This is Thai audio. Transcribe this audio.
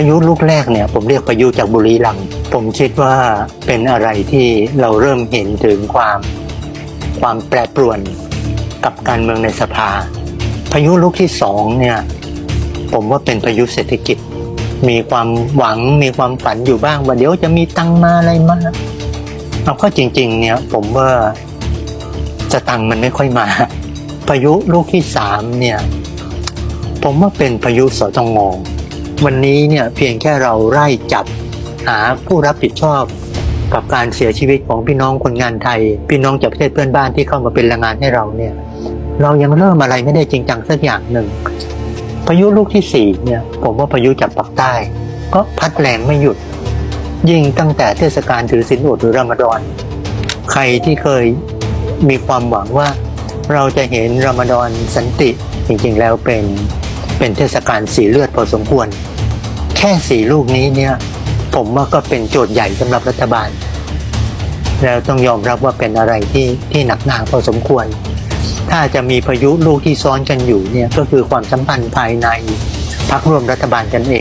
ายุลูกแรกเนี่ยผมเรียกพายุจากบุรีรัมย์ผมคิดว่าเป็นอะไรที่เราเริ่มเห็นถึงความความแปรปรวนกับการเมืองในสภา พายุลูกที่สองเนี่ยผมว่าเป็นพายุเศรษฐกิจ มีความหวังมีความฝันอยู่บ้างว่าเดี๋ยวจะมีตังมาอะไรมาเอาเข้อจริง ๆ เนี่ยผมว่าจะตังมันไม่ค่อยมาพายุลูกที่สามเนี่ยผมว่าเป็นพายุสตง วันนี้เนี่ยเพียงแค่เราไล่จับหาผู้รับผิดชอบกับการเสียชีวิตของพี่น้องคนงานไทย พี่น้องจากประเทศเพื่อนบ้านที่เข้ามาเป็นแรงงานให้เราเนี่ย เรายังเริ่มอะไรไม่ได้จริงจังสักอย่างหนึ่งพายุลูกที่สี่เนี่ยผมว่าพายุจากปากใต้ ก็พัดแรงไม่หยุด ยิ่งตั้งแต่เทศกาลถือศีลอดหรือรอมฎอน ใครที่เคยมีความหวังว่า เราจะเห็นรอมฎอนสันติจริงๆแล้วเป็นเป็นเทศกาลสีเลือดพอสมควร แค่สี่ลูกนี้เนี่ยผมว่าก็เป็นโจทย์ใหญ่สำหรับรัฐบาล แล้วต้องยอมรับว่าเป็นอะไรที่ที่หนักหนาพอสมควร ถ้าจะมีพายุลูกที่ซ้อนกันอยู่เนี่ยก็คือความสัมพันธ์ภายในพักร่วมรัฐบาลกันเอง